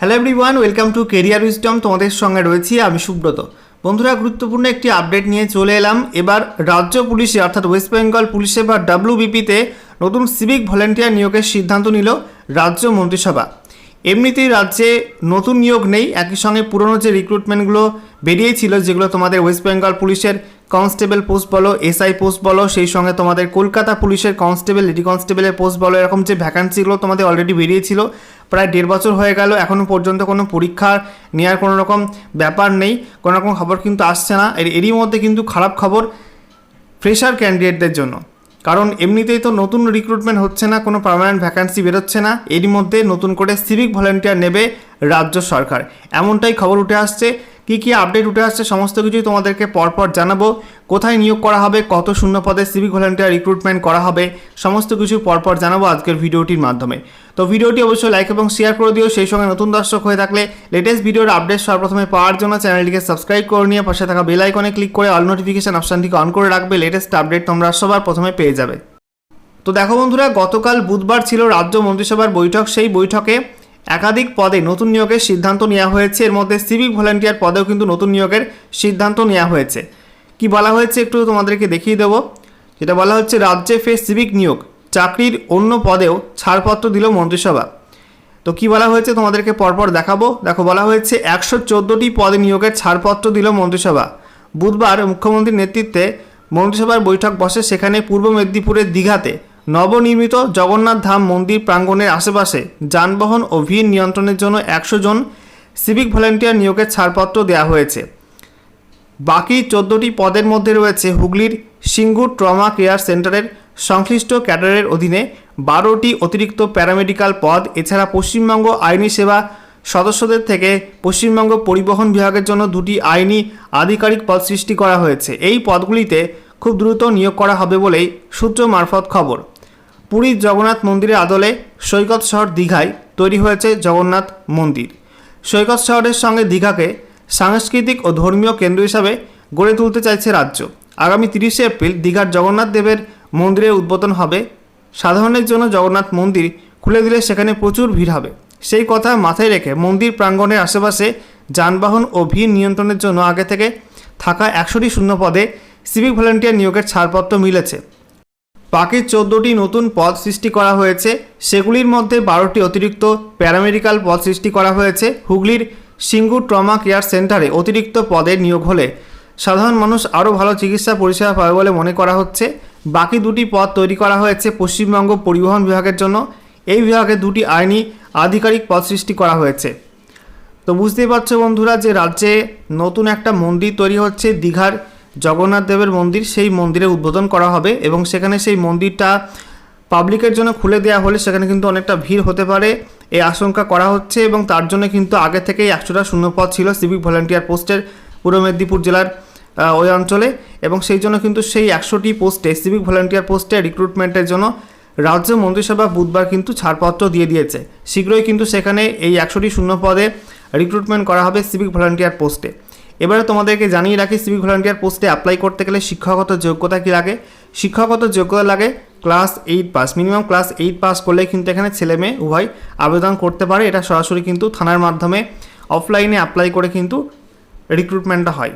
Hello everyone welcome to career wisdom তোমাদের সঙ্গে রয়েছি আমি সুব্রত। বন্ধুরা, গুরুত্বপূর্ণ একটি আপডেট নিয়ে চলে এলাম। এবার রাজ্য পুলিশে, অর্থাৎ ওয়েস্ট বেঙ্গল পুলিশে বা ডাব্লিউবিপিতে নতুন সিভিক ভলেন্টিয়ার নিয়োগের সিদ্ধান্ত নিল রাজ্য মন্ত্রিসভা। এমনিতেই রাজ্যে নতুন নিয়োগ নেই, একই সঙ্গে পুরনো যে রিক্রুটমেন্টগুলো বেরিয়েছিল, যেগুলো তোমাদের ওয়েস্ট বেঙ্গল পুলিশের কনস্টেবল পোস্ট বলো, এসআই পোস্ট বলো, সেই সঙ্গে তোমাদের কলকাতা পুলিশের কনস্টেবল, লেডি কনস্টেবলের পোস্ট বলো, এরকম যে ভ্যাকান্সিগুলো তোমাদের অলরেডি বেরিয়েছিল, প্রায় দেড় বছর হয়ে গেল এখনও পর্যন্ত কোনো পরীক্ষা নেওয়ার কোনো রকম ব্যাপার নেই, কোনো রকম খবর কিন্তু আসছে না। এর, এরই মধ্যে কিন্তু খারাপ খবর ফ্রেশার ক্যান্ডিডেটদের জন্য। কারণ এমনিতেই তো নতুন রিক্রুটমেন্ট হচ্ছে না, কোনো পার্মানেন্ট ভ্যাকান্সি বেরোচ্ছে না, এরই মধ্যে নতুন করে সিভিক ভলেন্টিয়ার নেবে রাজ্য সরকার। এমনটাই খবর উঠে আসছে কী কী আপডেট উঠে আসছে সমস্ত কিছুই তোমাদেরকে পরপর জানাব। কোথায় নিয়োগ করা হবে, কত শূন্য পদে সিভিক ভলেন্টিয়ার রিক্রুটমেন্ট করা হবে, সমস্ত কিছু পরপর জানাব আজকের ভিডিওটির মাধ্যমে। তো ভিডিওটি অবশ্যই লাইক এবং শেয়ার করে দিও, সেই সঙ্গে নতুন দর্শক হয়ে থাকলে লেটেস্ট ভিডিওর আপডেট সর্বপ্রথমে পাওয়ার জন্য চ্যানেলটিকে সাবস্ক্রাইব করে নিয়ে পাশে থাকা বেল আইকনে ক্লিক করে অল নোটিফিকেশন অপশানটিকে অন করে রাখবে লেটেস্ট আপডেট তোমরা সবার প্রথমে পেয়ে যাবে। তো দেখো বন্ধুরা, গতকাল বুধবার ছিল রাজ্য মন্ত্রিসভার বৈঠক। সেই বৈঠকে একাধিক পদে নতুন নিয়োগের সিদ্ধান্ত নেওয়া হয়েছে। এর মধ্যে সিভিক ভলেন্টিয়ার পদেও কিন্তু নতুন নিয়োগের সিদ্ধান্ত নেওয়া হয়েছে। কি বলা হয়েছে একটু তোমাদেরকে দেখিয়ে দেবো। যেটা বলা হচ্ছে, রাজ্যে ফের সিভিক নিয়োগ। চাকরির অন্য পদেও ছাড়পত্র দিল মন্ত্রিসভা। তো কি বলা হয়েছে তোমাদেরকে পরপর দেখাবো। দেখো, বলা হয়েছে, একশো চোদ্দোটি পদে নিয়োগের ছাড়পত্র দিল মন্ত্রিসভা। বুধবার মুখ্যমন্ত্রীর নেতৃত্বে মন্ত্রিসভার বৈঠক বসে সেখানে পূর্ব মেদিনীপুরের দীঘাতে নবনির্মিত জগন্নাথ ধাম মন্দির প্রাঙ্গণের আশেপাশে যানবাহন ও ভিড় নিয়ন্ত্রণের জন্য একশো জন সিভিক ভলেন্টিয়ার নিয়োগের ছাড়পত্র দেওয়া হয়েছে। বাকি চোদ্দোটি পদের মধ্যে রয়েছে হুগলির সিঙ্গুর ট্রমা কেয়ার সেন্টারের সংশ্লিষ্ট ক্যাডারের অধীনে বারোটি অতিরিক্ত প্যারামেডিক্যাল পদ, এছাড়া পশ্চিমবঙ্গ আইনি সেবা সদস্যদের থেকে পশ্চিমবঙ্গ পরিবহন বিভাগের জন্য দুটি আইনি আধিকারিক পদ সৃষ্টি করা হয়েছে। এই পদগুলিতে খুব দ্রুত নিয়োগ করা হবে বলেই সূত্র মারফত খবর। পুরীর জগন্নাথ মন্দিরের আদলে সৈকত শহর দীঘায় তৈরি হয়েছে জগন্নাথ মন্দির। সৈকত শহরের সঙ্গে দীঘাকে সাংস্কৃতিক ও ধর্মীয় কেন্দ্র হিসাবে গড়ে তুলতে চাইছে রাজ্য। আগামী তিরিশে এপ্রিল দীঘার জগন্নাথ দেবের মন্দিরের উদ্বোধন হবে। সাধারণের জন্য জগন্নাথ মন্দির খুলে দিলে সেখানে প্রচুর ভিড় হবে। সেই কথা মাথায় রেখে মন্দির প্রাঙ্গণের আশেপাশে যানবাহন ও ভিড় নিয়ন্ত্রণের জন্য আগে থেকে থাকা একশোটি শূন্য পদে সিভিক ভলেন্টিয়ার নিয়োগের ছাড়পত্র মিলেছে। বাকি চোদ্দোটি নতুন পদ সৃষ্টি করা হয়েছে। সেগুলির মধ্যে বারোটি অতিরিক্ত প্যারামেডিক্যাল পদ সৃষ্টি করা হয়েছে। হুগলির সিঙ্গুর ট্রমা কেয়ার সেন্টারে অতিরিক্ত পদে নিয়োগ হলে সাধারণ মানুষ আরও ভালো চিকিৎসা পরিষেবা পাবে বলে মনে করা হচ্ছে। বাকি দুটি পদ তৈরি করা হয়েছে পশ্চিমবঙ্গ পরিবহন বিভাগের জন্য। এই বিভাগে দুটি আইনি আধিকারিক পদ সৃষ্টি করা হয়েছে। তো বুঝতেই পারছ বন্ধুরা যে রাজ্যে নতুন একটা মন্দির তৈরি হচ্ছে দীঘার জগন্নাথ দেবের মন্দির সেই মন্দিরে উদ্বোধন করা হবে এবং সেখানে সেই মন্দিরটা পাবলিকের জন্য খুলে দেওয়া হলে সেখানে কিন্তু অনেকটা ভিড় হতে পারে। এই আশঙ্কা করা হচ্ছে এবং তার জন্য কিন্তু আগে থেকেই একশোটা শূন্যপদ ছিল সিভিক ভলেন্টিয়ার পোস্টের পূর্ব মেদিনীপুর জেলার ওই অঞ্চলে এবং সেই জন্য কিন্তু সেই একশোটি পোস্টে সিভিক ভলেন্টিয়ার পোস্টে রিক্রুটমেন্টের জন্য রাজ্য মন্ত্রিসভা বুধবার কিন্তু ছাড়পত্র দিয়ে দিয়েছে। শীঘ্রই কিন্তু সেখানে এই একশোটি শূন্য পদে রিক্রুটমেন্ট করা হবে সিভিক ভলান্টিয়ার পোস্টে এবারে তোমাদেরকে জানিয়ে রাখি সিভিক ভলান্টিয়ার পোস্টে অ্যাপ্লাই করতে গেলে শিক্ষাগত যোগ্যতা কী লাগে? শিক্ষাগত যোগ্যতা লাগে class eight pass minimum class eight pass করলে কিন্তু এখানে ছেলে মেয়ে উভয় আবেদন করতে পারে। এটা সরাসরি কিন্তু থানার মাধ্যমে অফলাইনে অ্যাপ্লাই করে কিন্তু রিক্রুটমেন্টটা হয়।